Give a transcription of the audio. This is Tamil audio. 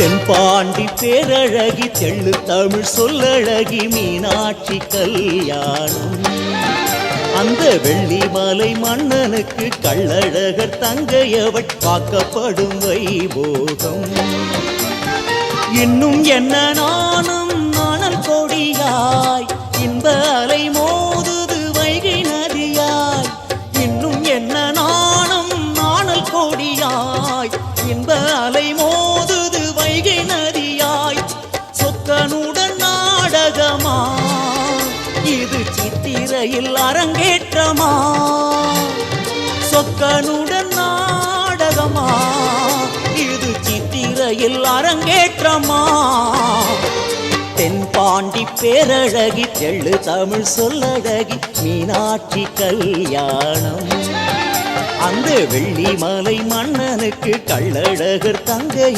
தென்பாண்டி பேரழகி தெள்ளு தமிழ் சொல்லழகி மீனாட்சி கல்யாணம். அந்த வெள்ளிமலை மன்னனுக்கு கள்ளழகர் தங்கையவள் பார்க்கப்படும் வைபோகம். இன்னும் என்ன நானும் சித்திரையில் அரங்கேற்றமா? சொக்கனுடன் நாடகமா? இது சித்திரையில் அரங்கேற்றமா? தென்பாண்டி பேரழகி தெள்ளு தமிழ் சொல்லழகி மீனாட்சி கல்யாணம். அந்த வெள்ளிமலை மன்னனுக்கு கள்ளழகர் தங்கை